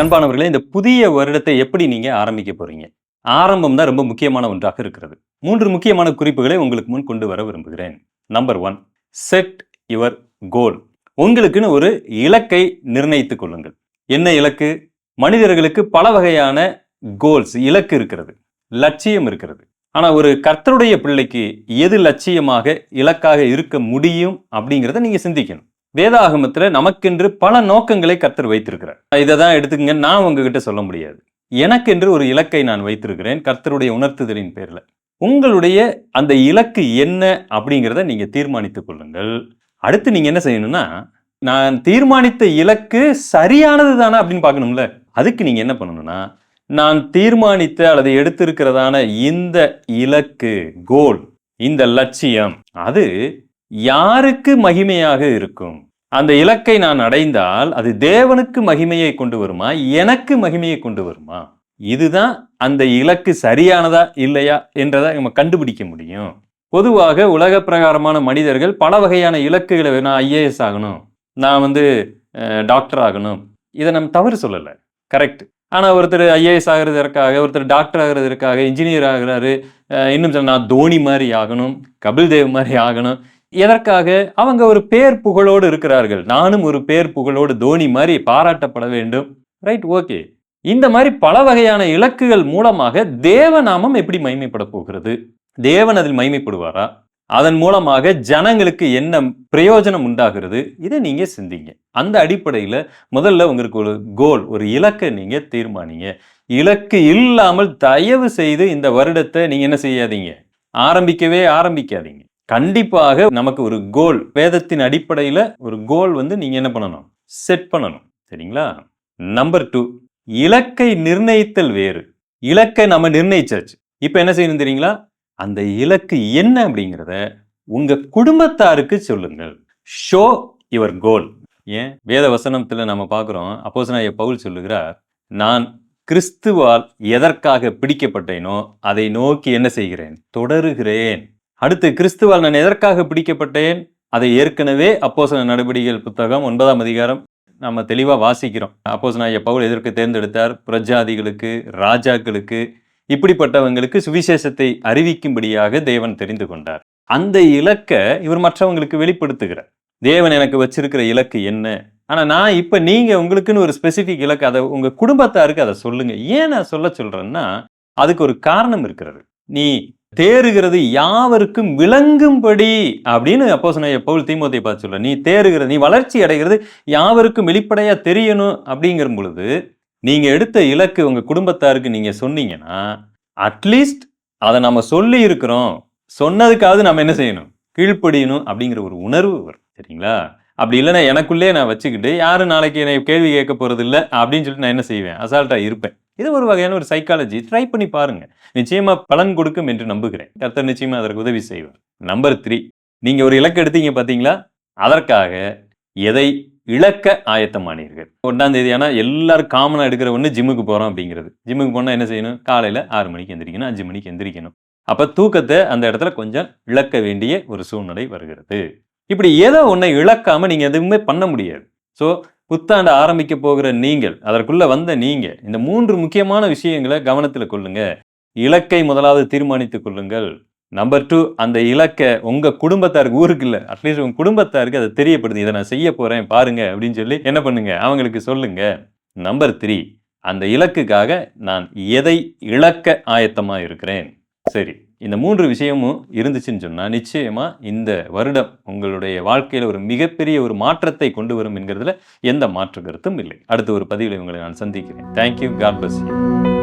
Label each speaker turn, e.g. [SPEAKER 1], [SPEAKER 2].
[SPEAKER 1] கண்பானவர்களே இந்த புதிய வருடத்தை எப்படி நீங்க ஆரம்பிக்க போறீங்க? ஆரம்பம் தான் ரொம்ப முக்கியமான ஒன்றாக இருக்கிறது. மூன்று முக்கியமான குறிப்புகளை உங்களுக்கு முன் கொண்டு வர விரும்புகிறேன். Number one set your goal உங்களுக்குன்னு ஒரு இலக்கை நிர்ணயித்துக் கொள்ளுங்கள். என்ன இலக்கு? மனிதர்களுக்கு பல வகையான கோல்ஸ் இலக்கு இருக்கிறது. லட்சியம் இருக்கிறது. ஆனா ஒரு கர்த்தருடைய பிள்ளைக்கு எது லட்சியமாக இலக்காக இருக்க முடியும் அப்படிங்கிறத நீங்க சிந்திக்கணும். வேதாகமத்துல நமக்கென்று பல நோக்கங்களை கர்த்தர் வைத்திருக்கிறார். இதை தான் எடுத்துக்கங்க நான் உங்ககிட்ட சொல்ல முடியாது. எனக்கென்று ஒரு இலக்கை நான் வைத்திருக்கிறேன் கர்த்தருடைய உணர்த்துதலின் பேரில். உங்களுடைய அந்த இலக்கு என்ன அப்படிங்கிறத நீங்க தீர்மானித்துக் கொள்ளுங்கள். அடுத்து நீங்க என்ன செய்யணும்னா நான் தீர்மானித்த இலக்கு சரியானது தானே அப்படின்னு பார்க்கணும்ல. அதுக்கு நீங்க என்ன பண்ணணும்னா நான் தீர்மானித்த அல்லது எடுத்திருக்கிறதான இந்த இலக்கு கோல் இந்த லட்சியம் அது யாருக்கு மகிமையாக இருக்கும்? அந்த இலக்கை நான் அடைந்தால் அது தேவனுக்கு மகிமையை கொண்டு வருமா? எனக்கு மகிமையை கொண்டு வருமா? இதுதான் அந்த இலக்கு சரியானதா இல்லையா என்றதை நம்ம கண்டுபிடிக்க முடியும். பொதுவாக உலக பிரகாரமான மனிதர்கள் பல வகையான இலக்குகளை நான் ஐஏஎஸ் ஆகணும் நான் வந்து டாக்டர் ஆகணும். இதை நம்ம தவறு சொல்லலை. கரெக்ட். ஆனால் ஒருத்தர் ஐஏஎஸ் ஆகிறதற்காக ஒருத்தர் டாக்டர் ஆகிறதற்காக இன்ஜினியர் ஆகிறாரு இன்னும் சொன்னால் நான் தோனி மாதிரி ஆகணும் கபில் தேவ் மாதிரி ஆகணும் எதற்காக? அவங்க ஒரு பேர் புகழோடு இருக்கிறார்கள். நானும் ஒரு பேர் புகழோடு தோனி மாதிரி பாராட்டப்பட வேண்டும். Right okay. இந்த மாதிரி பல வகையான இலக்குகள் மூலமாக தேவநாமம் எப்படி மைமைப்பட போகிறது? தேவன் அதில் மைமைப்படுவாரா அதன் மூலமாக ஜனங்களுக்கு என்ன பிரயோஜனம் உண்டாகிறது? இதை நீங்க சிந்திங்க. அந்த அடிப்படையில் முதல்ல உங்களுக்கு ஒரு கோல் ஒரு இலக்கை நீங்க தீர்மானிங்க. இலக்கு இல்லாமல் தயவு செய்து இந்த வருடத்தை நீங்க என்ன செய்யாதீங்க. ஆரம்பிக்கவே ஆரம்பிக்காதீங்க. கண்டிப்பாக நமக்கு ஒரு கோல் வேதத்தின் அடிப்படையில் ஒரு கோல் வந்து நீங்கள் என்ன பண்ணணும்? செட் பண்ணணும். சரிங்களா? நம்பர் டூ இலக்கை நிர்ணயித்தல் வேறு. இலக்கை நம்ம நிர்ணயிச்சாச்சு. இப்போ என்ன செய்யணும் தெரியுங்களா? அந்த இலக்கு என்ன அப்படிங்கிறத உங்கள் குடும்பத்தாருக்கு சொல்லுங்கள். ஷோ யுவர் கோல் ஏன்? வேத வசனத்தில் நம்ம பார்க்குறோம் அப்போஸ் பவுல் சொல்லுகிறார் நான் கிறிஸ்துவால் எதற்காக பிடிக்கப்பட்டேனோ அதை நோக்கி என்ன செய்கிறேன்? தொடருகிறேன். அடுத்து கிறிஸ்துவால் நான் எதற்காக பிடிக்கப்பட்டேன்? அதை ஏற்கனவே அப்போசன நடவடிக்கைகள் புத்தகம் ஒன்பதாம் அதிகாரம் நம்ம தெளிவாக வாசிக்கிறோம். அப்போஸ் பவுல் எதற்கு தேர்ந்தெடுத்தார்? புரஜாதிகளுக்கு ராஜாக்களுக்கு இப்படிப்பட்டவங்களுக்கு சுவிசேஷத்தை அறிவிக்கும்படியாக தேவன் தெரிந்து கொண்டார். அந்த இலக்கை இவர் மற்றவங்களுக்கு வெளிப்படுத்துகிறார். தேவன் எனக்கு வச்சிருக்கிற இலக்கு என்ன? ஆனால் நான் இப்போ நீங்கள் உங்களுக்குன்னு ஒரு ஸ்பெசிஃபிக் இலக்கு அதை உங்கள் குடும்பத்தாருக்கு அதை சொல்லுங்கள் ஏன் நான் சொல்ல சொல்கிறேன்னா அதுக்கு ஒரு காரணம் இருக்கிறது. நீ தேறுகிறது யாவருக்கும் விளங்கும்படி அப்படின்னு அப்போ சொன்ன பவுல் தீமோத்தை பார்த்து சொல்ல நீ தேறுகிறது நீ வளர்ச்சி அடைகிறது யாவருக்கும் வெளிப்படையா தெரியணும் அப்படிங்கிற பொழுது நீங்க எடுத்த இலக்கு உங்க குடும்பத்தாருக்கு நீங்க சொன்னீங்கன்னா அட்லீஸ்ட் அதை நம்ம சொல்லி இருக்கிறோம். சொன்னதுக்காவது நம்ம என்ன செய்யணும்? கீழ்ப்படியணும் அப்படிங்கிற ஒரு உணர்வு வரும். சரிங்களா? அப்படி இல்லைன்னா எனக்குள்ளே நான் வச்சுக்கிட்டு யாரும் நாளைக்கு என்னை கேள்வி கேட்க போறது இல்லை அப்படின்னு சொல்லிட்டு நான் என்ன செய்வேன்? அசால்ட்டா இருப்பேன். இது ஒரு வகையான ஒரு சைக்காலஜி ட்ரை பண்ணி பாருங்க. நிச்சயமா பலன் கொடுக்கும் என்று நம்புகிறேன். கர்த்தர் நிச்சயமா அதற்கு உதவி செய்வார். நம்பர் த்ரீ நீங்க ஒரு இலக்கு எடுத்தீங்க பாத்தீங்களா? அதற்காக எதை இழக்க ஆயத்தமானீர்கள்? ஒன்றாம் தேதி ஆனால் எல்லாரும் காமனாக எடுக்கிற ஒன்று ஜிம்முக்கு போகிறோம் அப்படிங்கிறது. ஜிம்முக்கு போனால் என்ன செய்யணும்? காலையில் ஆறு மணிக்கு எந்திரிக்கணும் அஞ்சு மணிக்கு எந்திரிக்கணும். அப்போ தூக்கத்தை அந்த இடத்துல கொஞ்சம் இழக்க வேண்டிய ஒரு சூழ்நிலை வருகிறது. இப்படி ஏதோ ஒன்றை இழக்காமல் நீங்கள் எதுவுமே பண்ண முடியாது. ஸோ புத்தாண்டு ஆரம்பிக்க போகிற நீங்கள் அதற்குள்ளே வந்த நீங்கள் இந்த மூன்று முக்கியமான விஷயங்களை கவனத்தில் கொள்ளுங்க. இலக்கை முதலாவது தீர்மானித்துக் கொள்ளுங்கள். நம்பர் டூ அந்த இலக்கை உங்கள் குடும்பத்தாருக்கு ஊருக்கு இல்லை அட்லீஸ்ட் உங்கள் குடும்பத்தாருக்கு அதை தெரியப்படுது இதை நான் செய்ய போகிறேன் பாருங்க அப்படின்னு சொல்லி என்ன பண்ணுங்க? அவங்களுக்கு சொல்லுங்க. நம்பர் த்ரீ அந்த இலக்குக்காக நான் எதை இழக்க ஆயத்தமாக இருக்கிறேன்? சரி. இந்த மூன்று விஷயமும் இருந்துச்சுன்னு சொன்னால் நிச்சயமாக இந்த வருடம் உங்களுடைய வாழ்க்கையில் ஒரு மிகப்பெரிய ஒரு மாற்றத்தை கொண்டு வரும் என்கிறதுல எந்த மாற்று கருத்தும் இல்லை. அடுத்த ஒரு பதிவில் உங்களை நான் சந்திக்கிறேன். Thank you God bless you